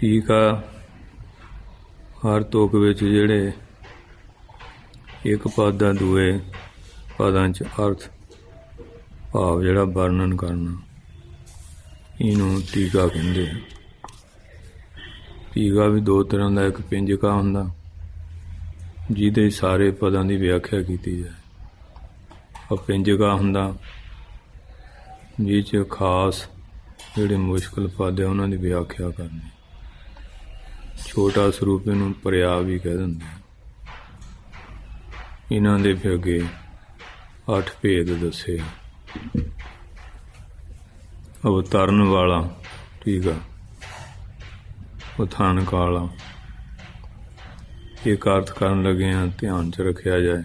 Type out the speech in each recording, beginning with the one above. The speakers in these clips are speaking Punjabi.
ਠੀਕ ਆ। ਹਰ ਤੁਕ ਵਿੱਚ ਜਿਹੜੇ ਇੱਕ ਪਦ ਦਾ ਦੂਏ ਪਦਾਂ ਚ ਅਰਥ ਭਾਵ ਜਿਹੜਾ ਵਰਣਨ ਕਰਨਾ, ਇਹਨੂੰ ਟੀਕਾ ਕਹਿੰਦੇ ਆ। ਟੀਕਾ ਵੀ ਦੋ ਤਰ੍ਹਾਂ ਦਾ ਇੱਕ ਪਿੰਜਕਾ ਹੁੰਦਾ, ਜਿਹਦੇ ਸਾਰੇ ਪਦਾਂ ਦੀ ਵਿਆਖਿਆ ਕੀਤੀ ਜਾਏ। ਅਪਿੰਜਕਾ ਹੁੰਦਾ ਜਿਹ ਚ ਖਾਸ ਜਿਹੜੇ ਮੁਸ਼ਕਲ ਪਦ ਆ, ਉਹਨਾਂ ਦੀ ਵਿਆਖਿਆ ਕਰਨੀ। ਛੋਟਾ ਸਰੂਪ ਇਹਨੂੰ ਪਰਿਆ ਵੀ ਕਹਿ ਦਿੰਦੇ ਆ। ਇਹਨਾਂ ਦੇ ਫਿਰ ਅੱਗੇ ਅੱਠ ਭੇਦ ਦੱਸੇ ਅਵਤਾਰਨ ਵਾਲਾ, ਠੀਕ ਆ। ਉਥਾਨ ਵਾਲਾ ਇਹ ਅਰਥ ਕਰਨ ਲੱਗੇ ਆ, ਧਿਆਨ ਚ ਰੱਖਿਆ ਜਾਏ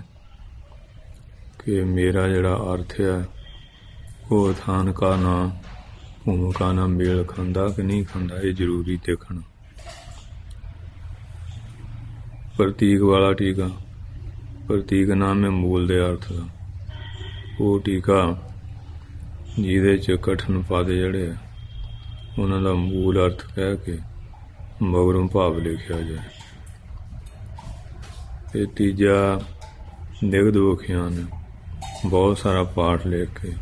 ਕਿ ਮੇਰਾ ਜਿਹੜਾ ਅਰਥ ਆ, ਉਹ ਥਾਨ ਕਾ ਨਾ ਭੂਮਿਕਾ ਨਾਲ ਮੇਲ ਖਾਂਦਾ ਕਿ ਨਹੀਂ ਖਾਂਦਾ, ਇਹ ਜ਼ਰੂਰੀ ਦੇਖਣਾ। ਪ੍ਰਤੀਕ ਵਾਲਾ ਟੀਕਾ। ਪ੍ਰਤੀਕ ਨਾਮ ਹੈ ਮੂਲ ਦੇ ਅਰਥ ਦਾ। ਉਹ ਟੀਕਾ ਜਿਹਦੇ ਚ ਕਠਨ ਪਦ ਜਿਹੜੇ ਆ, ਉਹਨਾਂ ਦਾ ਮੂਲ ਅਰਥ ਕਹਿ ਕੇ ਮਗਰੋਂ ਭਾਵ ਲਿਖਿਆ ਜਾਏ। ਇਹ ਤੀਜਾ ਨਿਗਦ ਵਿਖਿਆਨ ਬਹੁਤ ਸਾਰਾ ਪਾਠ ਲਿਖ ਕੇ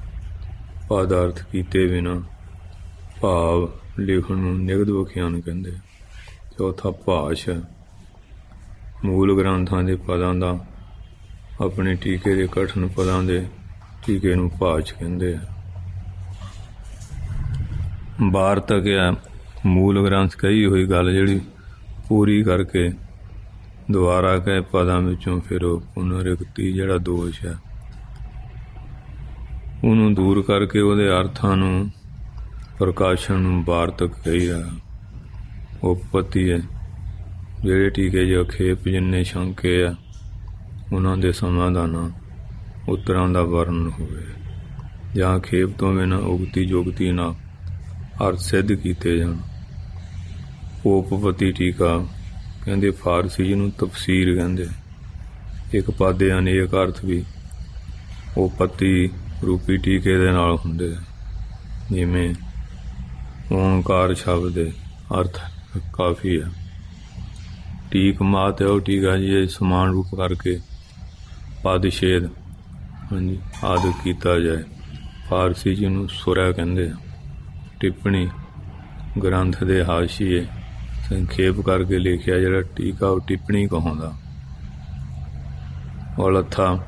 ਪਦਾਰਥ ਕੀਤੇ ਬਿਨਾ ਭਾਵ ਲਿਖਣ ਨੂੰ ਨਿਗਦ ਵਿਖਿਆਨ ਕਹਿੰਦੇ ਚੌਥਾ ਭਾਸ਼ ਹੈ ਮੂਲ ਗ੍ਰੰਥਾਂ ਦੇ ਪਦਾਂ ਦਾ, ਆਪਣੇ ਟੀਕੇ ਦੇ ਕਠਨ ਪਦਾਂ ਦੇ ਟੀਕੇ ਨੂੰ ਭਾਸ਼ ਕਹਿੰਦੇ ਆ। ਵਾਰਤਕ ਆ, ਮੂਲ ਗ੍ਰੰਥ ਕਹੀ ਹੋਈ ਗੱਲ ਜਿਹੜੀ ਪੂਰੀ ਕਰਕੇ ਦੁਬਾਰਾ ਕਹੇ ਪਦਾਂ ਵਿੱਚੋਂ ਫਿਰ ਉਹ ਪੁਨਰੁਕਤੀ ਜਿਹੜਾ ਦੋਸ਼ ਹੈ ਉਹਨੂੰ ਦੂਰ ਕਰਕੇ ਉਹਦੇ ਅਰਥਾਂ ਨੂੰ, ਪ੍ਰਕਾਸ਼ਨ ਨੂੰ ਵਾਰਤਕ ਕਹੀਦਾ ਉਪਪਤੀ ਹੈ। ਜਿਹੜੇ ਟੀਕੇ ਜੋ ਖੇਪ ਜਿੰਨੇ ਸ਼ੰਕੇ ਆ, ਉਹਨਾਂ ਦੇ ਸਮਾਧਾਨਾਂ ਉਤਰਾਂ ਦਾ ਵਰਣਨ ਹੋਵੇ। ਜਾਂ ਖੇਪ ਤੋਂ ਬਿਨਾਂ ਉਗਤੀ ਜੋਗਤੀ ਨਾਲ ਅਰਥ ਸਿੱਧ ਕੀਤੇ ਜਾਣ। ਉਪਪਤੀ ਟੀਕਾ ਕਹਿੰਦੇ ਫਾਰਸੀ ਜਿਹਨੂੰ ਤਫਸੀਰ ਕਹਿੰਦੇ। ਇੱਕ ਪਾਦੇ ਅਨੇਕ ਅਰਥ ਵੀ ਉਪਪਤੀ ਰੂਪੀ ਟੀਕੇ ਦੇ ਨਾਲ ਹੁੰਦੇ ਆ। ਜਿਵੇਂ ਓੰਕਾਰ ਸ਼ਬਦ ਦੇ ਅਰਥ ਕਾਫੀ ਹੈ ਟੀਕ ਮਾਤ ਹੈ ਉਹ ਟੀਕਾ ਜੀ ਸਮਾਨ ਰੂਪ ਕਰਕੇ ਪਦ ਛੇਦ ਹਾਂਜੀ, ਆਦਿ ਕੀਤਾ ਜਾਏ। ਫਾਰਸੀ ਜੀ ਜਿਹਨੂੰ ਸੁਰਾ ਕਹਿੰਦੇ ਆ। ਟਿੱਪਣੀ ਗ੍ਰੰਥ ਦੇ ਹਾਸ਼ੀਏ ਸੰਖੇਪ ਕਰਕੇ ਲਿਖਿਆ, ਜਿਹੜਾ ਟੀਕਾ ਉਹ ਟਿੱਪਣੀ ਕਹਾਉਂਦਾ। ਔਲਥਾ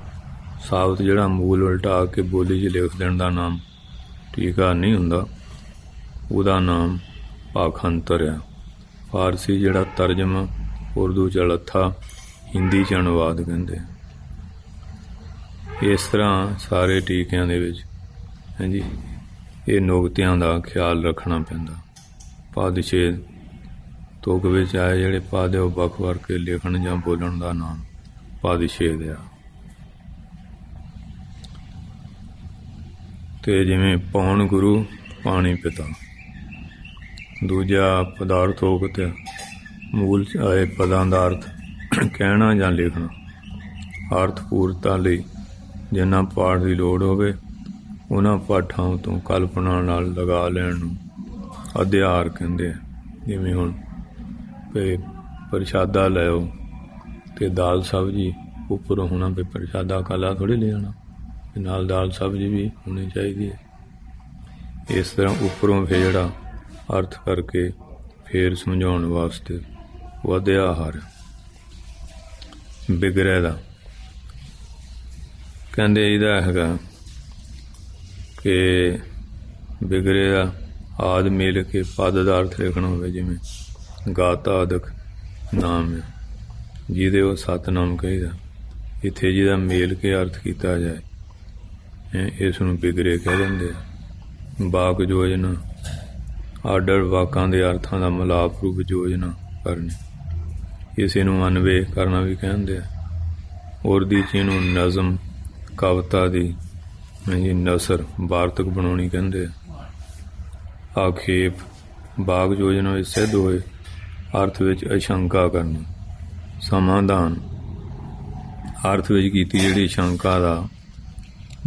ਸਾਬਤ ਜਿਹੜਾ ਮੂਲ ਉਲਟਾ ਕੇ ਬੋਲੀ 'ਚ ਲਿਖ ਦੇਣ ਦਾ ਨਾਮ ਟੀਕਾ ਨਹੀਂ ਹੁੰਦਾ, ਉਹਦਾ ਨਾਮ ਪਾਖੰਤਰ ਆ। ਫਾਰਸੀ ਜਿਹੜਾ ਤਰਜਮਾ ਉਰਦੂ ਚ ਲੱਥਾ ਹਿੰਦੀ ਚ ਅਨੁਵਾਦ ਕਹਿੰਦੇ। ਇਸ ਤਰ੍ਹਾਂ ਸਾਰੇ ਟੀਕਿਆਂ ਦੇ ਵਿੱਚ, ਹਾਂਜੀ, ਇਹ ਨੁਕਤਿਆਂ ਦਾ ਖਿਆਲ ਰੱਖਣਾ ਪੈਂਦਾ। ਪਦ ਛੇਦ ਵਿੱਚ ਆਏ ਜਿਹੜੇ ਪਦ ਆ ਉਹ ਵੱਖ ਵੱਖ ਕੇ ਲਿਖਣ ਜਾਂ ਬੋਲਣ ਦਾ ਨਾਮ ਪਦ ਛੇਦ ਆ। ਤੇ ਜਿਵੇਂ ਪੌਣ ਗੁਰੂ, ਪਾਣੀ ਪਿਤਾ। ਦੂਜਾ ਪਦਾਰਥ 'ਤੇ ਮੂਲ ਚ ਆਏ ਪਦਾਂ ਦਾ ਅਰਥ ਕਹਿਣਾ ਜਾਂ ਲਿਖਣਾ। ਅਰਥ ਪੂਰਤਾ ਲਈ ਜਿਨ੍ਹਾਂ ਪਾਠ ਦੀ ਲੋੜ ਹੋਵੇ, ਉਹਨਾਂ ਪਾਠਾਂ ਤੋਂ ਕਲਪਨਾ ਨਾਲ ਲਗਾ ਲੈਣ ਨੂੰ ਅਧਿਆਰ ਕਹਿੰਦੇ ਆ। ਜਿਵੇਂ ਹੁਣ ਕਿ ਪ੍ਰਸ਼ਾਦਾ ਲਿਓ ਤੇ ਦਾਲ ਸਬਜੀ ਉੱਪਰ ਹੋਣਾ ਵੀ ਪ੍ਰਸ਼ਾਦਾ ਕਾਲਾ ਥੋੜੀ ਲੈ ਜਾਣਾ ਤੇ ਨਾਲ ਦਾਲ ਸਬਜੀ ਵੀ ਹੋਣੀ ਚਾਹੀਦੀ ਹੈ। ਇਸ ਤਰ੍ਹਾਂ ਉੱਪਰੋਂ ਫਿਰ ਜਿਹੜਾ ਅਰਥ ਕਰਕੇ ਫੇਰ ਸਮਝਾਉਣ ਵਾਸਤੇ ਵਧਿਆ ਹਰ ਬਿਗੜੇ ਦਾ। ਕਹਿੰਦੇ ਇਹਦਾ ਹੈਗਾ ਕਿ ਬਿਗੜੇ ਦਾ ਆਦ ਮਿਲ ਕੇ ਪਦ ਦਾ ਅਰਥ ਲਿਖਣਾ ਹੋਵੇ, ਜਿਵੇਂ ਗਾਤਾ ਆਦਿਕ ਨਾਮ ਹੈ, ਜਿਹਦੇ ਉਹ ਸਤਨਾਮ ਕਹੀਦਾ। ਇੱਥੇ ਜਿਹਦਾ ਮੇਲ ਕੇ ਅਰਥ ਕੀਤਾ ਜਾਏ ਇਸ ਨੂੰ ਬਿਗੜੇ ਕਹਿ ਦਿੰਦੇ ਆ। ਬਾਕ ਯੋਜਨਾ ਆਰਡਰ ਵਾਕਾਂ ਦੇ ਅਰਥਾਂ ਦਾ ਮਲਾਪ ਰੂਪ ਯੋਜਨਾ ਕਰਨੀ। ਇਸੇ ਨੂੰ ਅਨਵੇ ਕਰਨਾ ਵੀ ਕਹਿੰਦੇ ਆ। ਉਰਦੀ ਚ ਇਹਨੂੰ ਨਜ਼ਮ, ਕਵਿਤਾ ਦੀ ਹਾਂਜੀ ਨਸਰ, ਵਾਰਤਕ ਬਣਾਉਣੀ ਕਹਿੰਦੇ ਆ। ਆਖੇਪ ਬਾਗ ਯੋਜਨਾ ਵਿੱਚ ਸਿੱਧ ਹੋਏ, ਅਰਥ ਵਿੱਚ ਅਸ਼ੰਕਾ ਕਰਨੀ, ਸਮਾਧਾਨ। ਅਰਥ ਵਿੱਚ ਕੀਤੀ ਜਿਹੜੀ ਸ਼ੰਕਾ ਦਾ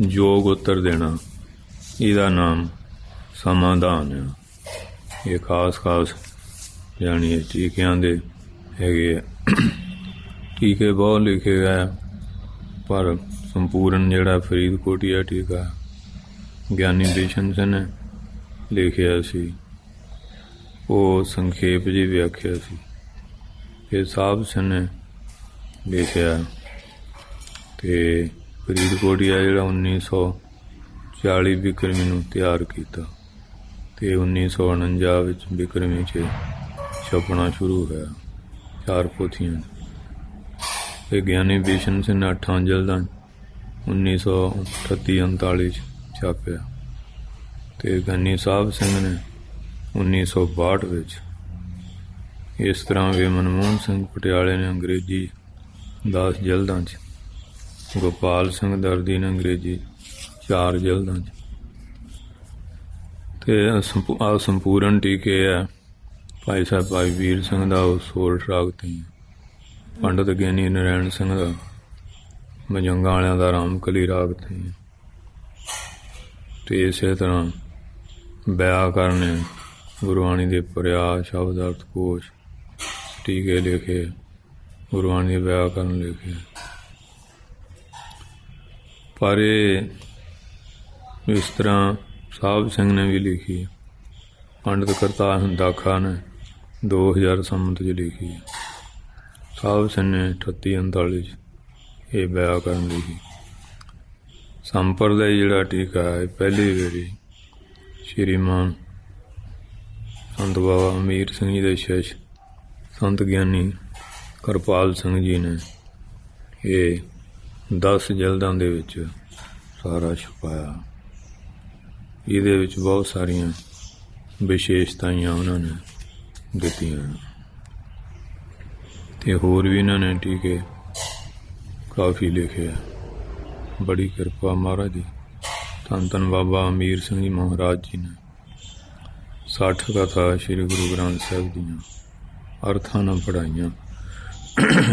ਯੋਗ ਉੱਤਰ ਦੇਣਾ, ਇਹਦਾ ਨਾਮ ਸਮਾਧਾਨ ਹੈ ਇਹ ਖਾਸ ਖਾਸ ਜਾਣੀ ਟੀਕਿਆਂ ਦੇ ਹੈਗੇ ਆ। ਟੀਕੇ ਬਹੁਤ ਲਿਖੇ ਗਏ ਆ, ਪਰ ਸੰਪੂਰਨ ਜਿਹੜਾ ਫਰੀਦਕੋਟੀਆ ਟੀਕਾ ਗਿਆਨੀ ਬਿਸ਼ਨ ਸਿੰਘ ਨੇ ਲਿਖਿਆ ਸੀ। ਉਹ ਸੰਖੇਪ ਜੀ ਵਿਆਖਿਆ ਸੀ। ਇਹ ਸਾਹਿਬ ਸਿੰਘ ਨੇ ਲਿਖਿਆ ਤੇ ਫਰੀਦਕੋਟੀਆ ਜਿਹੜਾ 1940 ਬਿਕਰਮੀ ਨੂੰ ਤਿਆਰ ਕੀਤਾ ਤੇ 1949 ਵਿੱਚ ਬਿਕਰਮੀ 'ਚ ਛਪਣਾ ਸ਼ੁਰੂ ਹੋਇਆ। ਚਾਰ ਪੋਥੀਆਂ। ਇਹ ਗਿਆਨੀ ਬਿਸ਼ਨ ਸਿੰਘ ਨੇ ਅੱਠਾਂ ਜਲਦਾਂ 1938-39 ਚ ਛਾਪਿਆ। ਤੇ ਗੰਨੀ ਸਾਹਿਬ ਸਿੰਘ ਨੇ 1962 ਵਿੱਚ ਇਸ ਤਰ੍ਹਾਂ ਵੀ ਮਨਮੋਹਨ ਸਿੰਘ ਪਟਿਆਲੇ ਨੇ ਅੰਗਰੇਜ਼ੀ 10 ਜਲਦਾਂ ਚ, ਗੋਪਾਲ ਸਿੰਘ ਦਰਦੀ ਨੇ ਅੰਗਰੇਜ਼ੀ 4 ਜਲਦਾਂ ਚ। ਤੇ ਆ ਸੰਪੂਰਨ ਟੀਕੇ ਆ ਭਾਈ ਸਾਹਿਬ, ਭਾਈ ਵੀਰ ਸਿੰਘ ਦਾ ਉਹ ਸੋਰਠ ਰਾਗ ਤੇ ਪੰਡਤ ਗਿਆਨੀ ਨਰੈਣ ਸਿੰਘ ਦਾ ਮਜੰਗਾ ਵਾਲਿਆਂ ਦਾ ਰਾਮਕਲੀ ਰਾਗ ਤੇ ਤੇ ਇਸੇ ਤਰ੍ਹਾਂ ਵਿਆਕਰਨ ਗੁਰਬਾਣੀ ਦੇ ਪਰਿਆ ਸ਼ਬਦ ਅਰਥ ਕੋਸ਼, ਟੀਕੇ ਲਿਖੇ ਗੁਰਬਾਣੀ ਦੇ ਵਿਆਕਰਨ ਲਿਖੇ ਪਰ ਇਹ ਇਸ ਤਰ੍ਹਾਂ ਸਾਹਿਬ ਸਿੰਘ ਨੇ ਵੀ ਲਿਖੀ ਹੈ। ਪੰਡਤ ਕਰਤਾਰ ਦਾਖਾ ਨੇ 2000 ਸੰਮਤ ਚ ਲਿਖੀ। ਸਾਹਿਬ ਸਿੰਘ ਨੇ 38 39 ਚ ਇਹ ਵਿਆਕਰਨ ਲਿਖੀ ਸੰਪਰਦਾਇ ਜਿਹੜਾ ਟੀਕਾ ਹੈ, ਪਹਿਲੀ ਵਾਰੀ ਸ਼੍ਰੀਮਾਨ ਸੰਤ ਬਾਬਾ ਅਮੀਰ ਸਿੰਘ ਜੀ ਦੇ ਸ਼ਿਸ਼ ਸੰਤ ਗਿਆਨੀ ਕਿਰਪਾਲ ਸਿੰਘ ਜੀ ਨੇ ਇਹ 10 ਜਲਦਾਂ ਦੇ ਵਿੱਚ ਸਾਰਾ ਛੁਪਾਇਆ। ਇਹਦੇ ਵਿੱਚ ਬਹੁਤ ਸਾਰੀਆਂ ਵਿਸ਼ੇਸ਼ਤਾਵਾਂ ਉਹਨਾਂ ਨੇ ਦਿੱਤੀਆਂ। ਤੇ ਹੋਰ ਵੀ ਇਹਨਾਂ ਨੇ ਟੀਕੇ ਕਾਫੀ ਲਿਖੇ ਆ। ਬੜੀ ਕਿਰਪਾ ਮਹਾਰਾਜ ਦੀ। ਧੰਨ ਧੰਨ ਬਾਬਾ ਅਮੀਰ ਸਿੰਘ ਜੀ ਮਹਾਰਾਜ ਜੀ ਨੇ 60 ਕਥਾ ਸ੍ਰੀ ਗੁਰੂ ਗ੍ਰੰਥ ਸਾਹਿਬ ਦੀਆਂ ਅਰਥਾਂ ਨਾਲ ਪੜਾਈਆਂ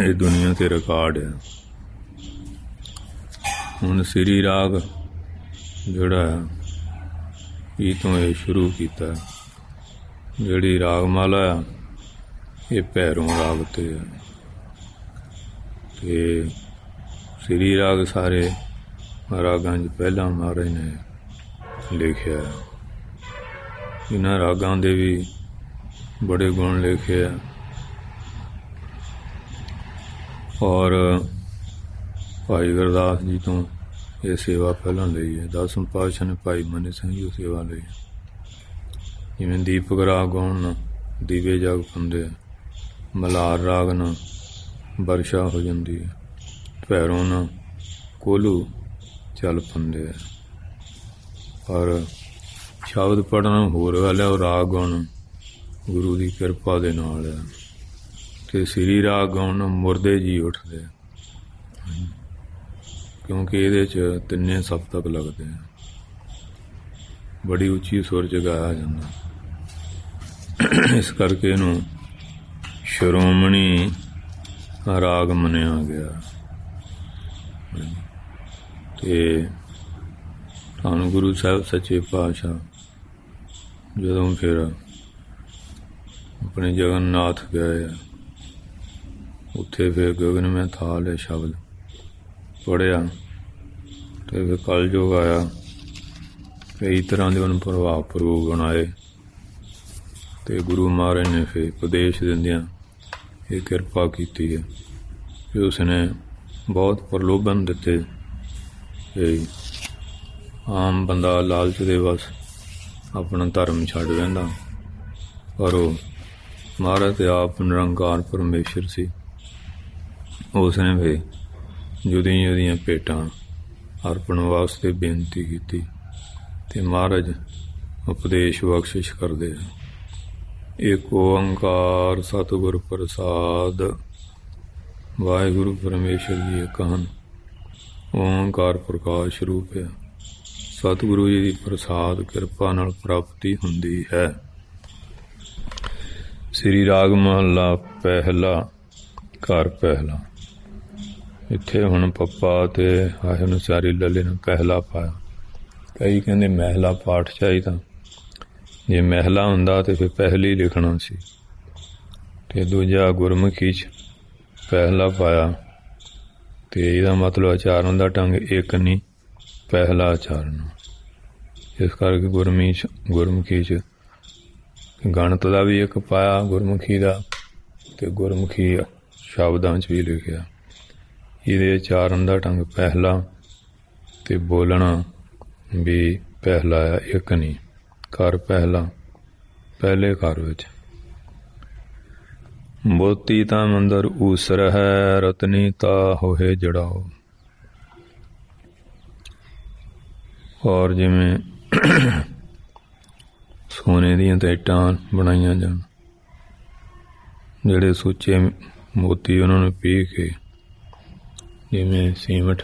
ਇਹ ਦੁਨੀਆ ਤੇ ਰਿਕਾਰਡ ਹੈ ਹੁਣ ਸ੍ਰੀ ਰਾਗ ਜਿਹੜਾ ਹੈ, ਇਹ ਤੋਂ ਇਹ ਸ਼ੁਰੂ ਕੀਤਾ। ਜਿਹੜੀ ਰਾਗਮਾਲਾ ਆ, ਇਹ ਭੈਰੋਂ ਰਾਗ ਤੇ ਆ। ਤੇ ਸ੍ਰੀ ਰਾਗ ਸਾਰੇ ਰਾਗਾਂ 'ਚ ਪਹਿਲਾਂ ਮਹਾਰਾਜ ਨੇ ਲਿਖਿਆ। ਇਹਨਾਂ ਰਾਗਾਂ ਦੇ ਵੀ ਬੜੇ ਗੁਣ ਲਿਖੇ ਆ। ਔਰ ਭਾਈ ਗੁਰਦਾਸ ਜੀ ਤੋਂ ਇਹ ਸੇਵਾ ਪਹਿਲਾਂ ਲਈ ਹੈ। ਦਸਮ ਪਾਤਸ਼ਾਹ ਨੇ ਭਾਈ ਮਨੀ ਸਿੰਘ ਜੀ ਤੋਂ ਸੇਵਾ ਲਈ ਜਿਵੇਂ ਦੀਪਕ ਰਾਗ ਗਾਉਣ ਦੀਵੇ ਜਾਗ ਪੰਦੇ ਮਲਾਰ ਰਾਗ ਨਾਲ ਵਰਸ਼ਾ ਹੋ ਜਾਂਦੀ ਹੈ ਭੈਰੋਂ ਨਾਲ ਕੋਲੂ ਚੱਲ ਪੰਦੇ ਆ। ਔਰ ਸ਼ਬਦ ਪੜਨਾ ਹੋਰ ਗੱਲ ਹੈ ਉਹ ਰਾਗ ਗਾਉਣ ਗੁਰੂ ਦੀ ਕਿਰਪਾ ਦੇ ਨਾਲ ਹੈ ਤੇ ਸ੍ਰੀ ਰਾਗ ਗਾਉਣ ਮੁਰਦੇ ਜੀ ਉੱਠਦੇ ਕਿਉਂਕਿ ਇਹਦੇ ਚ ਤਿੰਨੇ ਸਪਤਕ ਲੱਗਦੇ ਆ। ਬੜੀ ਉੱਚੀ ਸੁਰ ਜਗਾਇਆ ਜਾਂਦਾ। ਇਸ ਕਰਕੇ ਇਹਨੂੰ ਸ਼੍ਰੋਮਣੀ ਰਾਗ ਮੰਨਿਆ ਗਿਆ। ਤੇ ਤੁਹਾਨੂੰ ਗੁਰੂ ਸਾਹਿਬ ਸੱਚੇ ਪਾਤਸ਼ਾਹ ਜਦੋਂ ਫਿਰ ਆਪਣੇ ਜਗਨਨਾਥ ਗਏ ਆ, ਉੱਥੇ ਫਿਰ ਗਗਨ ਮੈਂ ਥਾਲ ਇਹ ਸ਼ਬਦ ਪੜਿਆ ਤੇ ਫਿਰ ਕਲਯੁਗ ਆਇਆ। ਕਈ ਤਰ੍ਹਾਂ ਦੇ ਉਹਨੂੰ ਪ੍ਰਭਾਵ ਪ੍ਰੂਪ ਬਣਾਏ। ਤੇ ਗੁਰੂ ਮਹਾਰਾਜ ਨੇ ਫਿਰ ਉਪਦੇਸ਼ ਦਿੰਦਿਆਂ ਇਹ ਕਿਰਪਾ ਕੀਤੀ ਹੈ ਕਿ ਉਸਨੇ ਬਹੁਤ ਪ੍ਰਲੋਭਨ ਦਿੱਤੇ ਕਿ ਆਮ ਬੰਦਾ ਲਾਲਚ ਦੇ ਵਸ ਆਪਣਾ ਧਰਮ ਛੱਡ ਜਾਂਦਾ ਪਰ ਉਹ ਮਹਾਰਾਜ ਤੇ ਆਪ ਨਿਰੰਕਾਰ ਪਰਮੇਸ਼ਰ ਸੀ। ਉਸਨੇ ਵੀ ਜੁਦੀਆਂ ਜੁਦੀਆਂ ਭੇਟਾਂ ਅਰਪਣ ਵਾਸਤੇ ਬੇਨਤੀ ਕੀਤੀ ਤੇ ਮਹਾਰਾਜ ਉਪਦੇਸ਼ ਬਖਸ਼ਿਸ਼ ਕਰਦੇ ਆ ਏਕ ਓੰਕਾਰ ਸਤਿਗੁਰ ਪ੍ਰਸਾਦ। ਵਾਹਿਗੁਰੂ ਪਰਮੇਸ਼ਰ ਜੀ ਇੱਕ ਹਨ। ਓੰਕਾਰ ਪ੍ਰਕਾਸ਼ ਰੂਪ। ਹੈ ਸਤਿਗੁਰੂ ਜੀ ਦੀ ਪ੍ਰਸਾਦ ਕਿਰਪਾ ਨਾਲ ਪ੍ਰਾਪਤੀ ਹੁੰਦੀ ਹੈ। ਸ੍ਰੀ ਰਾਗ ਮਹੱਲਾ ਪਹਿਲਾ, ਘਰ ਪਹਿਲਾ। ਇੱਥੇ ਹੁਣ ਪੱਪਾ ਤੇ ਆਏ ਅਨੁਸਾਰੀ ਲੱਲੇ ਨੇ ਪਹਿਲਾ ਪਾਇਆ। ਕਈ ਕਹਿੰਦੇ ਮਹਿਲਾ ਪਾਠ ਚਾਹੀਦਾ। ਜੇ ਮਹਿਲਾ ਹੁੰਦਾ ਤੇ ਫਿਰ ਪਹਿਲੀ ਲਿਖਣਾ ਸੀ। ਤੇ ਦੂਜਾ ਗੁਰਮੁਖੀ ਚ ਪਹਿਲਾ ਪਾਇਆ। ਤੇ ਇਹਦਾ ਮਤਲਬ ਉਚਾਰਨ ਦਾ ਢੰਗ ਇੱਕ ਨਹੀਂ, ਪਹਿਲਾ ਉਚਾਰਨ ਇਸ ਕਰਕੇ ਗੁਰਮੀ ਗੁਰਮੁਖੀ ਚ ਗਣਤ ਦਾ ਵੀ ਇੱਕ ਪਾਇਆ, ਗੁਰਮੁਖੀ ਦਾ। ਤੇ ਗੁਰਮੁਖੀ ਸ਼ਬਦਾਂ ਚ ਵੀ ਲਿਖਿਆ। ਇਹਦੇ ਉਚਾਰਨ ਦਾ ਢੰਗ ਪਹਿਲਾ ਤੇ ਬੋਲਣਾ ਵੀ ਪਹਿਲਾ ਆ, ਇੱਕ ਨਹੀਂ। ਘਰ ਪਹਿਲਾ, ਪਹਿਲੇ ਘਰ ਵਿੱਚ। ਮੋਤੀ ਤਾਂ ਮੰਦਰ ਊਸਰ ਹੈ ਰਤਨੀ ਤਾਂ ਹੋਏ ਜੜਾਓ। ਔਰ ਜਿਵੇਂ ਸੋਨੇ ਦੀਆਂ ਟੈਟਾਂ ਬਣਾਈਆਂ ਜਾਣ, ਜਿਹੜੇ ਸੁੱਚੇ ਮੋਤੀ ਉਹਨਾਂ ਨੂੰ ਪੀ ਕੇ, ਜਿਵੇਂ ਸੀਮਟ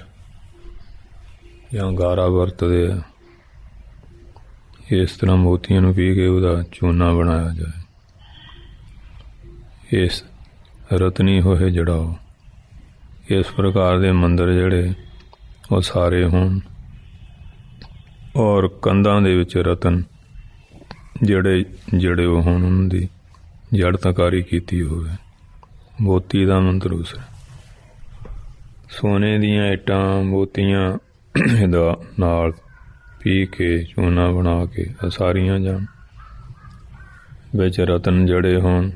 ਜਾਂ ਗਾਰਾ ਵਰਤਦੇ ਆ। ਇਸ ਤਰ੍ਹਾਂ ਮੋਤੀਆਂ ਨੂੰ ਪੀ ਕੇ ਉਹਦਾ ਚੂਨਾ ਬਣਾਇਆ ਜਾਏ। ਇਸ ਰਤਨੀ ਹੋਏ ਜੜਾਓ। ਇਸ ਪ੍ਰਕਾਰ ਦੇ ਮੰਦਰ ਜਿਹੜੇ ਉਹ ਸਾਰੇ ਹੋਣ। ਔਰ ਕੰਧਾਂ ਦੇ ਵਿੱਚ ਰਤਨ ਜਿਹੜੇ ਜਿਹੜੇ ਉਹ ਹੋਣ, ਉਹਨਾਂ ਦੀ ਜੜ ਤਕਾਰੀ ਕੀਤੀ ਹੋਵੇ। ਮੋਤੀ ਦਾ ਮੰਤਰ ਉਸ ਸੋਨੇ ਦੀਆਂ ਇੱਟਾਂ, ਮੋਤੀਆਂ ਦਾ ਨਾਲ ਪੀ ਕੇ ਚੂਨਾ ਬਣਾ ਕੇ ਅਸਾਰੀਆਂ ਜਾਣ। ਵਿੱਚ ਰਤਨ ਜੜੇ ਹੋਣ।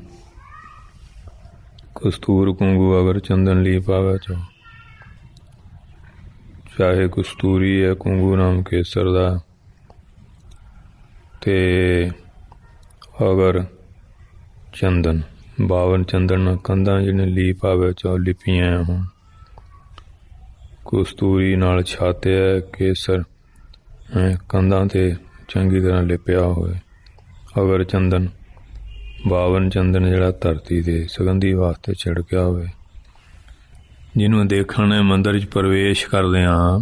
ਕਸਤੂਰ ਕੁੰਗੂ ਅਗਰ ਚੰਦਨ ਲੀ ਪਾਵੇ ਚੋ। ਚਾਹੇ ਕਸਤੂਰੀ ਹੈ ਕੁੰਗੂ ਨਾਮ ਕੇਸਰ ਦਾ। ਤੇ ਅਗਰ ਚੰਦਨ, ਬਾਵਨ ਚੰਦਨ ਕੰਧਾਂ ਜਿਹਨੇ ਲੀ ਪਾਵੇ ਚੋ ਲਿਪੀਆਂ ਹੋਣ। ਕਸਤੂਰੀ ਨਾਲ ਛਾਤਿਆ ਕੇਸਰ। ਕੰਧਾਂ ਤੇ ਚੰਗੀ ਤਰ੍ਹਾਂ ਲਿਪਿਆ ਹੋਵੇ ਅਗਰ ਚੰਦਨ, ਬਾਵਨ ਚੰਦਨ ਜਿਹੜਾ ਧਰਤੀ 'ਤੇ ਸੁਗੰਧੀ ਵਾਸਤੇ ਛਿੜਕਿਆ ਹੋਵੇ। ਜਿਹਨੂੰ ਦੇਖਣ ਦੇ ਮੰਦਰ 'ਚ ਪ੍ਰਵੇਸ਼ ਕਰਦੇ ਹਾਂ,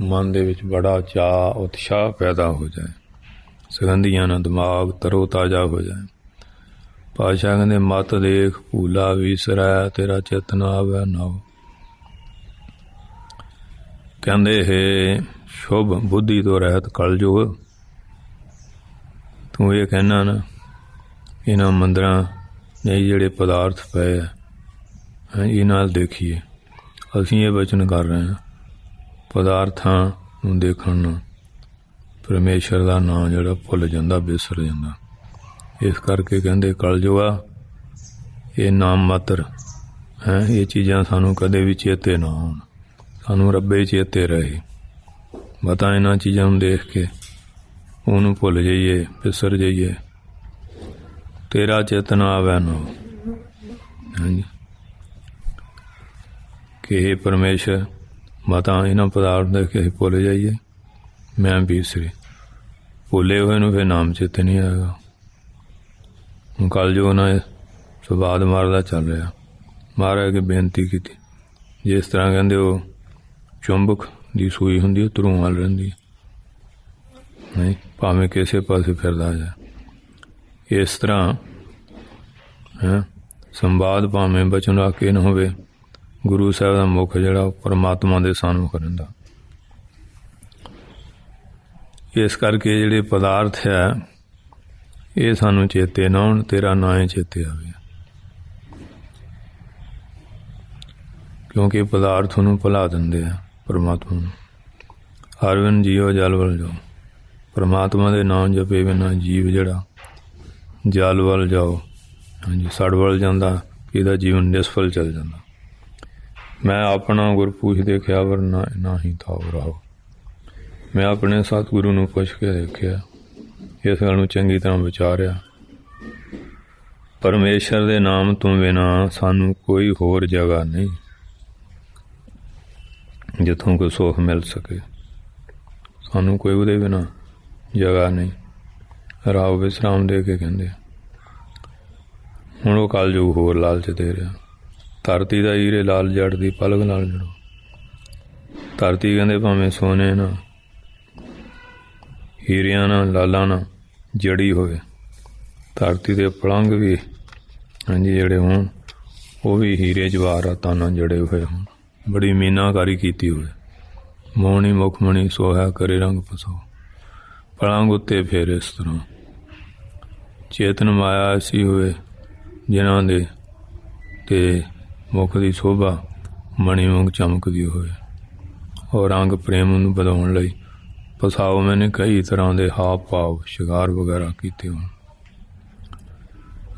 ਮਨ ਦੇ ਵਿੱਚ ਬੜਾ ਚਾਅ, ਉਤਸ਼ਾਹ ਪੈਦਾ ਹੋ ਜਾਏ। ਸੁਗੰਧੀਆਂ ਨਾਲ ਦਿਮਾਗ ਤਰੋ ਤਾਜ਼ਾ ਹੋ ਜਾਏ। ਪਾਸ਼ਾ ਕਹਿੰਦੇ, ਮਤ ਦੇਖ, ਭੂਲਾ ਵਿਸਰੈ, ਤੇਰਾ ਚਿਤ ਨਾ ਆਵੇ ਨਾਉ ਕਹਿੰਦੇ, ਹੈ ਸ਼ੁਭ ਬੁੱਧੀ ਤੋਂ ਰਹਿਤ ਕਲਯੁਗ ਤੂੰ ਇਹ ਕਹਿਣਾ ਨਾ ਇਹਨਾਂ ਮੰਦਰਾਂ ਨੇ ਜਿਹੜੇ ਪਦਾਰਥ ਪਏ ਆ ਹੈਂ, ਇਹ ਨਾਲ ਦੇਖੀਏ। ਅਸੀਂ ਇਹ ਬਚਨ ਕਰ ਰਹੇ ਹਾਂ ਪਦਾਰਥਾਂ ਨੂੰ ਦੇਖਣ ਨਾਲ ਪਰਮੇਸ਼ਰ ਦਾ ਨਾਮ ਜਿਹੜਾ ਭੁੱਲ ਜਾਂਦਾ ਵਿਸਰ ਜਾਂਦਾ। ਇਸ ਕਰਕੇ ਕਹਿੰਦੇ ਕਲਯੁਗਾ ਇਹ ਨਾਮ ਮਾਤਰ ਹੈ ਇਹ ਚੀਜ਼ਾਂ ਸਾਨੂੰ ਕਦੇ ਵੀ ਚੇਤੇ ਨਾ ਆਉਣ। ਸਾਨੂੰ ਰੱਬੇ ਚੇਤੇ ਰਹੇ। ਮਤਾ ਇਹਨਾਂ ਚੀਜ਼ਾਂ ਨੂੰ ਦੇਖ ਕੇ। ਉਹਨੂੰ ਭੁੱਲ ਜਾਈਏ ਵਿਸਰ ਜਾਈਏ। ਤੇਰਾ ਚੇਤਨਾ ਆਵੈ ਨਾ। ਹਾਂਜੀ। ਕਿ ਇਹ ਪਰਮੇਸ਼ਰ, ਮਤਾ, ਇਹਨਾਂ ਪਦਾਰਥ ਦੇ ਕੇ ਅਸੀਂ ਭੁੱਲ ਜਾਈਏ। ਮੈਂ ਵਿਸਰੇ ਭੁੱਲੇ ਹੋਏ ਨੂੰ ਫਿਰ ਨਾਮ ਚੇਤੇ ਨਹੀਂ ਆਏਗਾ ਹੁਣ ਕੱਲ ਜੋ ਉਹਨਾਂ ਸੁਬਾਦ ਮਾਰਦਾ ਚੱਲ ਰਿਹਾ। ਮਹਾਰਾਜ ਕੇ ਬੇਨਤੀ ਕੀਤੀ। ਜਿਸ ਤਰ੍ਹਾਂ ਕਹਿੰਦੇ ਉਹ ਚੁੰਬਕ ਦੀ ਸੂਈ ਹੁੰਦੀ, ਉਹ ਧਰੂਆਂ ਵੱਲ ਰਹਿੰਦੀ ਨਹੀਂ, ਭਾਵੇਂ ਕਿਸੇ ਪਾਸੇ ਫਿਰਦਾ ਜਾ। ਇਸ ਤਰ੍ਹਾਂ, ਹੈ, ਸੰਵਾਦ ਭਾਵੇਂ ਬਚਨ ਆਕੇ ਨਾ ਹੋਵੇ, ਗੁਰੂ ਸਾਹਿਬ ਦਾ ਮੁਖ ਜਿਹੜਾ ਉਹ ਪਰਮਾਤਮਾ ਦੇ ਸਾਹਮਣੇ ਰਹਿੰਦਾ। ਇਸ ਕਰਕੇ ਜਿਹੜੇ ਪਦਾਰਥ ਹੈ, ਇਹ ਸਾਨੂੰ ਚੇਤੇ ਨਾ ਹੋਣ, ਤੇਰਾ ਨਾਂ ਹੀ ਚੇਤੇ ਆਵੇ। ਕਿਉਂਕਿ ਪਦਾਰਥ ਨੂੰ ਭੁਲਾ ਦਿੰਦੇ ਆ। ਪਰਮਾਤਮਾ ਨੂੰ। ਹਰਵਨ ਜੀਓ ਜਲ ਵੱਲ ਜਾਓ। ਪਰਮਾਤਮਾ ਦੇ ਨਾਮ ਜਪੇ ਬਿਨਾਂ ਜੀਵ ਜਿਹੜਾ ਜਲ ਵੱਲ ਜਾਓ। ਹਾਂਜੀ, ਸੜ ਵੱਲ ਜਾਂਦਾ, ਇਹਦਾ ਜੀਵਨ ਨਿਸਫਲ ਚੱਲ ਜਾਂਦਾ। ਮੈਂ ਆਪਣਾ ਗੁਰ ਪੁੱਛ ਦੇਖਿਆ ਵਰ ਨਾ ਨਾਹੀ ਥਾਉ ਰਹੋ। ਮੈਂ ਆਪਣੇ ਸਤਿਗੁਰੂ ਨੂੰ ਪੁੱਛ ਕੇ ਦੇਖਿਆ ਇਸ ਗੱਲ ਨੂੰ ਚੰਗੀ ਤਰ੍ਹਾਂ ਵਿਚਾਰਿਆ। ਪਰਮੇਸ਼ਰ ਦੇ ਨਾਮ ਤੋਂ ਬਿਨਾ ਸਾਨੂੰ ਕੋਈ ਹੋਰ ਜਗ੍ਹਾ ਨਹੀਂ। ਜਿੱਥੋਂ ਕੋਈ ਸੁੱਖ ਮਿਲ ਸਕੇ। ਸਾਨੂੰ ਕੋਈ ਉਹਦੇ ਬਿਨਾ ਜਗ੍ਹਾ ਨਹੀਂ। ਰਾਹ ਵਿਸਰਾਮ ਦੇ ਕੇ ਕਹਿੰਦੇ ਹੁਣ ਉਹ ਕਲਯੁਗ ਹੋਰ ਲਾਲਚ ਦੇ ਰਿਹਾ। ਧਰਤੀ ਦਾ ਹੀਰੇ ਲਾਲ ਜੜ ਦੀ ਪਲਗ ਨਾਲ ਜੜੋ। ਧਰਤੀ ਕਹਿੰਦੇ ਭਾਵੇਂ ਸੋਨੇ ਨਾ, ਹੀਰਿਆਂ ਨਾਲ ਲਾਲਾਂ ਨਾਲ ਜੜੀ ਹੋਵੇ। ਧਰਤੀ ਦੇ ਪਲੰਗ ਵੀ, ਹਾਂਜੀ, ਜਿਹੜੇ ਹੋਣ, ਉਹ ਵੀ ਹੀਰੇ ਜਵਾਹਰਾਤਾਂ ਨਾਲ ਜੜੇ ਹੋਏ ਹੋਣ। ਬੜੀ ਮੀਨਾਕਾਰੀ ਕੀਤੀ ਹੋਵੇ। ਮੋਹਣੀ ਮੁਖਮਣੀ ਸੋਹਾ ਕਰੇ ਰੰਗ ਪਸੋ। ਪਲੰਗ ਉੱਤੇ ਫੇਰ ਇਸ ਤਰ੍ਹਾਂ। ਚੇਤਨ ਮਾਇਆ ਐਸੀ ਹੋਵੇ ਜਿਨ੍ਹਾਂ ਦੇ ਤੇ ਮੁਖ ਦੀ ਸ਼ੋਭਾ ਮਣੀ ਵਾਂਗ ਚਮਕਦੀ ਹੋਵੇ। ਔਰ ਰੰਗ ਪ੍ਰੇਮ ਨੂੰ ਵਧਾਉਣ ਲਈ ਪਸਾਉ ਮੈਨੇ ਕਈ ਤਰ੍ਹਾਂ ਦੇ ਹਾਵ ਭਾਵ, ਸ਼ਿਕਾਰ ਵਗੈਰਾ ਕੀਤੇ ਹੋਣ।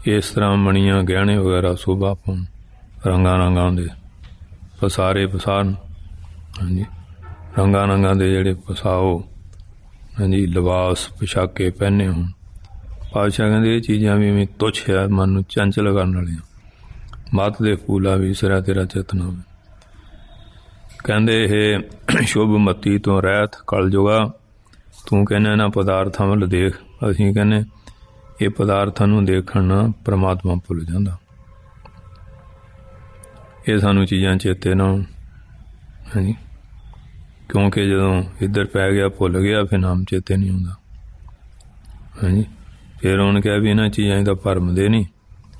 ਇਸ ਤਰ੍ਹਾਂ ਮਣੀਆਂ ਗਹਿਣੇ ਵਗੈਰਾ ਸ਼ੋਭਾ ਪਾਉਣ ਰੰਗਾਂ ਰੰਗਾਂ ਦੇ ਪਸਾਰੇ ਪਸਾਰਨ। ਹਾਂਜੀ। ਰੰਗਾਂ ਰੰਗਾਂ ਦੇ ਜਿਹੜੇ ਪਸਾਓ, ਹਾਂਜੀ, ਲਿਬਾਸ, ਪੋਸ਼ਾਕੇ, ਪਹਿਨੇ ਹੋਣ। ਪਾਤਸ਼ਾਹ ਕਹਿੰਦੇ ਇਹ ਚੀਜ਼ਾਂ ਵੀ ਵੀ ਤੁੱਛ ਹੈ ਮਨ ਨੂੰ ਚੰਚਲ ਕਰਨ ਵਾਲੀਆਂ। ਮਤ ਦੇ ਫੂਲਾ ਵੀ ਸਿਰਾ ਤੇਰਾ ਚੇਤਨਾ ਹੋਵੇ। ਕਹਿੰਦੇ ਇਹ ਸ਼ੁਭ ਮਤੀ ਤੋਂ ਰਹਿਤ ਕਲ ਜੁਗਾ। ਤੂੰ ਕਹਿੰਦਾ ਨਾ ਪਦਾਰਥਾਂ ਵੱਲ ਦੇਖ। ਅਸੀਂ ਕਹਿੰਦੇ ਇਹ ਪਦਾਰਥਾਂ ਨੂੰ ਦੇਖਣ ਨਾਲ ਪ੍ਰਮਾਤਮਾ ਭੁੱਲ ਜਾਂਦਾ। ਇਹ ਸਾਨੂੰ ਚੀਜ਼ਾਂ ਚੇਤੇ ਨਾ ਆਉਣ। ਹਾਂਜੀ। ਕਿਉਂਕਿ ਜਦੋਂ ਇੱਧਰ ਪੈ ਗਿਆ, ਭੁੱਲ ਗਿਆ, ਫਿਰ ਨਾਮ ਚੇਤੇ ਨਹੀਂ ਆਉਂਦਾ। ਹਾਂਜੀ। ਫਿਰ ਉਹਨੇ ਕਿਹਾ ਵੀ ਇਹਨਾਂ ਚੀਜ਼ਾਂ ਦਾ ਭਰਮ ਦੇ ਨਹੀਂ।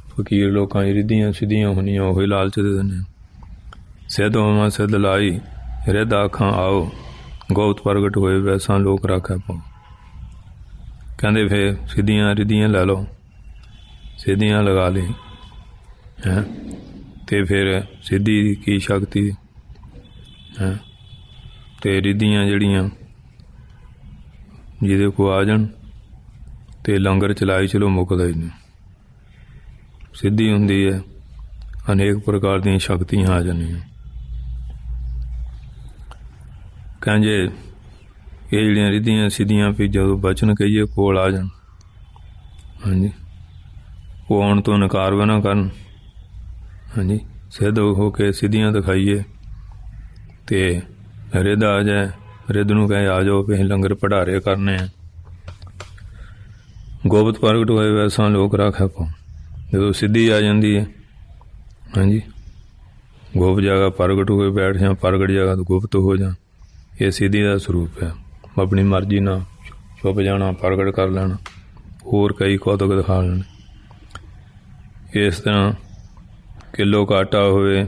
ਫਕੀਰ ਲੋਕਾਂ ਦੀ ਰਿੱਧੀਆਂ ਸਿੱਧੀਆਂ ਹੋਣੀਆਂ ਉਹੀ ਲਾਲਚ ਦੇ ਦਿੰਦੇ ਸਿੱਧ ਹੋਵਾਂ, ਸਿੱਧ ਲਾਈ, ਰਿੱਧ ਆਖਾਂ, ਆਓ। ਗੋਤ ਪ੍ਰਗਟ ਹੋਏ, ਵੈਸਾ ਲੋਕ ਰਾਖਾ ਪਾਓ। ਕਹਿੰਦੇ ਫੇ ਸਿੱਧੀਆਂ ਰਿੱਧੀਆਂ ਲੈ ਲਓ। ਸਿੱਧੀਆਂ ਲਗਾ ਲਈ। ਹੈ? ਤੇ ਫਿਰ ਸਿੱਧੀ ਕੀ ਸ਼ਕਤੀ? ਹੈ? ਤੇ ਰਿੱਧੀਆਂ ਜਿਹੜੀਆਂ ਜਿਹਦੇ ਕੋ ਆ ਜਾਣ ਤੇ ਲੰਗਰ ਚਲਾਈ ਚਲੋ ਮੁੱਕਦਾ ਹੀ ਨਹੀਂ। ਸਿੱਧੀ ਹੁੰਦੀ ਹੈ, ਅਨੇਕ ਪ੍ਰਕਾਰ ਦੀਆਂ ਸ਼ਕਤੀਆਂ ਆ ਜਾਂਦੀਆਂ। ਕਹਿੰਦੇ ਇਹ ਜਿਹੜੀਆਂ ਰਿੱਧੀਆਂ ਸਿੱਧੀਆਂ ਵੀ ਜਦੋਂ ਬਚਨ ਕਹੀਏ ਕੋਲ ਆ ਜਾਣ। ਹਾਂਜੀ। ਉਹ ਆਉਣ ਤੋਂ ਨਕਾਰ ਨਾ ਕਰਨ। ਹਾਂਜੀ। ਸਿੱਧ ਹੋ ਕੇ ਸਿੱਧੀਆਂ ਦਿਖਾਈਏ ਤੇ ਰਿੱਧ ਆ ਜਾਏ। ਰਿੱਧ ਨੂੰ ਕਹੇ, ਆ ਜਾਓ ਕਿ ਅਸੀਂ ਲੰਗਰ ਪੜਾਰੇ ਕਰਨੇ ਆ। ਗੋਬਤ ਪ੍ਰਗਟ ਹੋਏ ਵੈਸਾ ਲੋਕ ਰਾਖਾ ਕੋ ਜਦੋਂ ਸਿੱਧੀ ਆ ਜਾਂਦੀ ਹੈ। ਹਾਂਜੀ। ਗੋਪ ਜਗ੍ਹਾ ਪ੍ਰਗਟ ਹੋਏ ਬੈਠ ਜਾਂ ਪ੍ਰਗਟ ਜਗ੍ਹਾ ਤੋਂ ਗੁਪਤ ਹੋ ਜਾ। ਇਹ ਸਿੱਧੀ ਦਾ ਸਰੂਪ ਹੈ। ਆਪਣੀ ਮਰਜ਼ੀ ਨਾਲ ਛੁਪ ਜਾਣਾ, ਪ੍ਰਗਟ ਕਰ ਲੈਣਾ। ਹੋਰ ਕਈ ਕੌਤਕ ਦਿਖਾ ਲੈਣ। ਇਸ ਤਰ੍ਹਾਂ ਕਿਲੋ ਕਾਟਾ ਹੋਵੇ,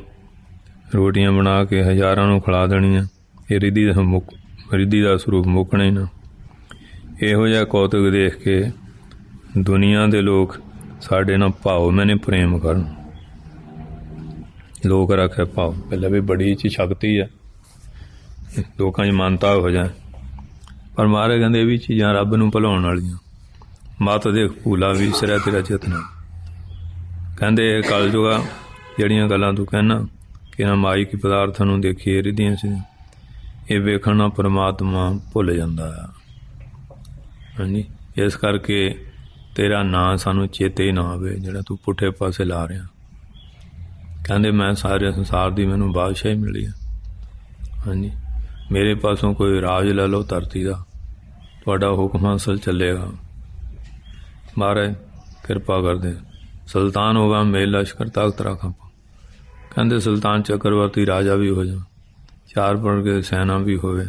ਰੋਟੀਆਂ ਬਣਾ ਕੇ ਹਜ਼ਾਰਾਂ ਨੂੰ ਖਿਲਾ ਦੇਣੀਆਂ। ਇਹ ਰਿੱਧੀ ਦਾ ਮੁੱਕ, ਰਿੱਧੀ ਦਾ ਸਰੂਪ ਮੁੱਕਣਾ ਹੀ ਨਾ। ਇਹੋ ਜਿਹਾ ਕੌਤਕ ਦੇਖ ਕੇ ਦੁਨੀਆ ਦੇ ਲੋਕ ਸਾਡੇ ਨਾਲ ਭਾਵ ਮੈਨੇ ਪ੍ਰੇਮ ਕਰਨ। ਲੋਕ ਰੱਖੇ ਭਾਵ, ਪਹਿਲਾਂ ਵੀ ਬੜੀ ਚ ਸ਼ਕਤੀ ਆ। ਲੋਕਾਂ 'ਚ ਮਾਨਤਾ ਹੋ ਜਾਏ। ਪਰ ਮਾਰੇ ਕਹਿੰਦੇ ਇਹ ਵੀ ਚੀਜ਼ਾਂ ਰੱਬ ਨੂੰ ਭੁਲਾਉਣ ਵਾਲੀਆਂ। ਮਤ ਦੇਖ ਭੂਲਾ ਵੀ ਸਿਰਾ ਤੇਰਾ ਚੇਤਨਾ। ਕਹਿੰਦੇ ਇਹ ਕਲਯੁਗਾ ਜਿਹੜੀਆਂ ਗੱਲਾਂ ਤੂੰ ਕਹਿਣਾ, ਕਿ ਨਾ ਮਾਈ ਪਦਾਰਥਾਂ ਨੂੰ ਦੇਖੀਏ, ਰਿਧੀਆਂ ਸੀ ਇਹ ਵੇਖਣ ਨਾਲ ਪ੍ਰਮਾਤਮਾ ਭੁੱਲ ਜਾਂਦਾ ਹੈ ਹਾਂਜੀ? ਇਸ ਕਰਕੇ ਤੇਰਾ ਨਾਂ ਸਾਨੂੰ ਚੇਤੇ ਹੀ ਨਾ ਆਵੇ, ਜਿਹੜਾ ਤੂੰ ਪੁੱਠੇ ਪਾਸੇ ਲਾ ਰਿਹਾ। ਕਹਿੰਦੇ, ਮੈਂ ਸਾਰੇ ਸੰਸਾਰ ਦੀ ਮੈਨੂੰ ਬਾਦਸ਼ਾਹੀ ਮਿਲੀ ਹੈ ਹਾਂਜੀ? ਮੇਰੇ ਪਾਸੋਂ ਕੋਈ ਰਾਜ ਲੈ ਲਓ ਧਰਤੀ ਦਾ। ਤੁਹਾਡਾ ਹੁਕਮ ਹਾਸਲ ਚੱਲੇਗਾ। ਮਹਾਰਾਜ, ਕਿਰਪਾ ਕਰਦੇ। ਸੁਲਤਾਨ ਹੋਗਾ, ਮੇਲ ਲਸ਼ਕਰ ਤਾਕਤ ਰੱਖਾਂ ਕਹਿੰਦੇ ਸੁਲਤਾਨ ਚੱਕਰਵਰਤੀ ਰਾਜਾ ਵੀ ਹੋ ਜਾ, ਚਾਰ ਪੜ ਕੇ ਸੈਨਾ ਵੀ ਹੋਵੇ।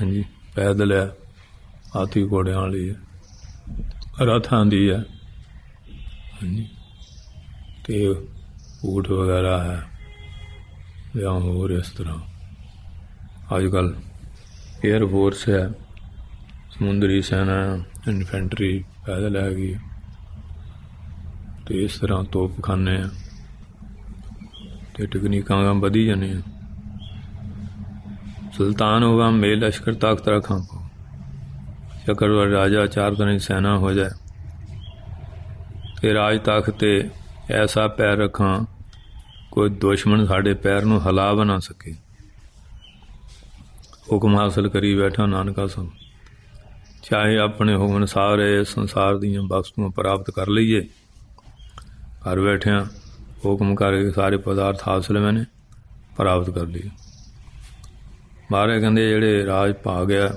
ਹਾਂਜੀ, ਪੈਦਲ ਹੈ, ਹਾਥੀ ਘੋੜਿਆਂ ਵਾਲੀ ਹੈ, ਰਥਾਂ ਦੀ ਹੈ। ਹਾਂਜੀ, ਤੇ ਊਠ ਵਗੈਰਾ ਹੈ, ਜਾਂ ਹੋਰ ਇਸ ਤਰ੍ਹਾਂ। ਅੱਜ ਕੱਲ 에ਅਰ ਫੋਰਸ ਹੈ, ਸਮੁੰਦਰੀ ਸੈਨਾ, ਇਨਫੈਂਟਰੀ ਪੈਦਲ ਹੈਗੀ ਤੇ ਇਸ ਤਰ੍ਹਾਂ ਤੋਪਖਾਨੇ ਆ ਤੇ ਟੈਕਨੀਕਾਂ ਗਾ ਵਧੀ ਜਾਂਦੇ ਜਾਂਦੀਆਂ। ਸੁਲਤਾਨ ਹੋਗਾ ਮੇਲ ਲਸ਼ਕਰ ਤਖਤ ਰੱਖਾਂ ਪੋ। ਚੱਕਰਵਰ ਰਾਜਾ ਚਾਰ ਤਰ੍ਹਾਂ ਸੈਨਾ ਹੋ ਜਾਏ। ਤੇ ਰਾਜ ਤਖਤ ਤੇ ਐਸਾ ਪੈਰ ਰੱਖਾਂ, ਕੋਈ ਦੁਸ਼ਮਣ ਸਾਡੇ ਪੈਰ ਨੂੰ ਹਲਾ ਬਣਾ ਸਕੇ। ਹੁਕਮ ਹਾਸਲ ਕਰੀ ਬੈਠਾ ਨਾਨਕਾ ਸੰ ਚਾਹੇ ਆਪਣੇ ਹੁਕਮ ਸਾਰੇ ਸੰਸਾਰ ਦੀਆਂ ਵਸਤੂਆਂ ਪ੍ਰਾਪਤ ਕਰ ਲਈਏ। ਘਰ ਬੈਠਿਆਂ ਹੁਕਮ ਕਰਕੇ ਸਾਰੇ ਪਦਾਰਥ ਹਾਸਲ ਮੈਨੇ ਪ੍ਰਾਪਤ ਕਰ ਲਈ ਮਹਾਰਾਜ ਕਹਿੰਦੇ ਜਿਹੜੇ ਰਾਜ ਪਾ ਗਿਆ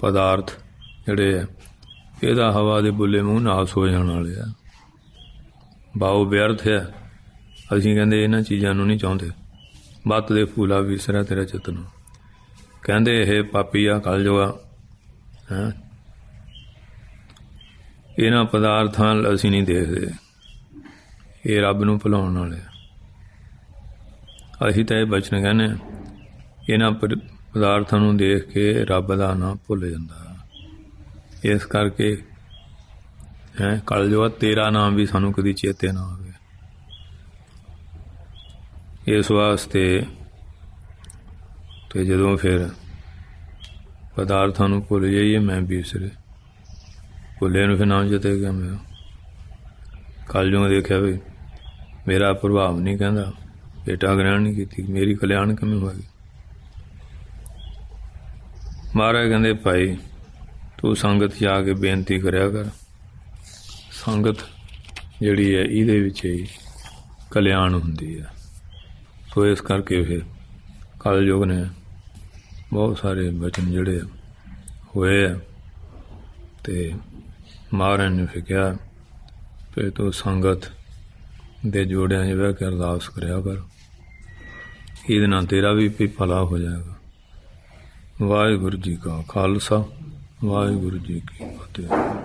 ਪਦਾਰਥ ਜਿਹੜੇ ਇਹਦਾ ਹਵਾ ਦੇ ਬੁੱਲੇ ਮੂੰਹ ਨਾਸ ਹੋ ਜਾਣ ਵਾਲੇ ਆ। ਬਾਉ ਵਿਅਰਥ ਹੈ ਅਸੀਂ ਕਹਿੰਦੇ ਇਹਨਾਂ ਚੀਜ਼ਾਂ ਨੂੰ ਨਹੀਂ ਚਾਹੁੰਦੇ। ਬੱਤ ਦੇ ਫੂਲਾ ਵਿਸਰਾ ਤੇਰਾ ਚਿਤਨ ਕਹਿੰਦੇ ਇਹ ਪਾਪੀਆ ਕਲ ਜੋਗਾ ਹੈ? ਇਹਨਾਂ ਪਦਾਰਥਾਂ ਅਸੀਂ ਨਹੀਂ ਦੇਖਦੇ। ਇਹ ਰੱਬ ਨੂੰ ਭੁਲਾਉਣ ਵਾਲੇ ਅਸੀਂ ਤਾਂ ਇਹ ਬਚਨ ਕਹਿੰਦੇ ਹਾਂ, ਇਹਨਾਂ ਪ- ਪਦਾਰਥਾਂ ਨੂੰ ਦੇਖ ਕੇ ਰੱਬ ਦਾ ਨਾਮ ਭੁੱਲ ਜਾਂਦਾ। ਇਸ ਕਰਕੇ ਹੈ ਕਲ ਤੇਰਾ ਨਾਮ ਵੀ ਸਾਨੂੰ ਕਦੀ ਚੇਤੇ ਨਾ ਆਵੇ। ਇਸ ਵਾਸਤੇ ਤੇ ਜਦੋਂ ਫਿਰ ਪਦਾਰਥਾਂ ਨੂੰ ਭੁੱਲ ਜਾਈਏ ਮੈਂ ਬੀਸਰੇ ਭੁੱਲੇ ਨੂੰ ਫਿਰ ਨਾਮ ਜਤੇ ਗਿਆ ਮੈਂ। ਕੱਲ ਜੋ ਦੇਖਿਆ ਵੀ ਮੇਰਾ ਪ੍ਰਭਾਵ ਨਹੀਂ ਕਹਿੰਦਾ ਬੇਟਾ ਗ੍ਰਹਿਣ ਨਹੀਂ ਕੀਤੀ, ਮੇਰੀ ਕਲਿਆਣ ਕਿਵੇਂ ਹੋਏਗੀ ਮਹਾਰਾਜ ਕਹਿੰਦੇ, ਭਾਈ, ਤੂੰ ਸੰਗਤ 'ਚ ਜਾ ਕੇ ਬੇਨਤੀ ਕਰਿਆ ਕਰ। ਸੰਗਤ ਜਿਹੜੀ ਹੈ, ਇਹਦੇ ਵਿੱਚ ਹੀ ਕਲਿਆਣ ਹੁੰਦੀ ਹੈ। ਸੋ ਇਸ ਕਰਕੇ ਫਿਰ ਕਲਯੁਗ ਨੇ ਬਹੁਤ ਸਾਰੇ ਬਚਨ ਜਿਹੜੇ ਹੋਏ ਆ। ਤੇ ਮਹਾਰਾਜ ਨੇ ਫਿਰ ਕਿਹਾ ਕਿ ਤੂੰ ਸੰਗਤ ਦੇ ਜੋੜਿਆਂ 'ਚ ਬਹਿ ਕੇ ਅਰਦਾਸ ਕਰਿਆ ਕਰ। ਇਹਦੇ ਨਾਲ ਤੇਰਾ ਵੀ ਭਲਾ ਹੋ ਜਾਏਗਾ। ਵਾਹਿਗੁਰੂ ਜੀ ਕਾ ਖਾਲਸਾ, ਵਾਹਿਗੁਰੂ ਜੀ ਕੀ ਫਤਿਹ।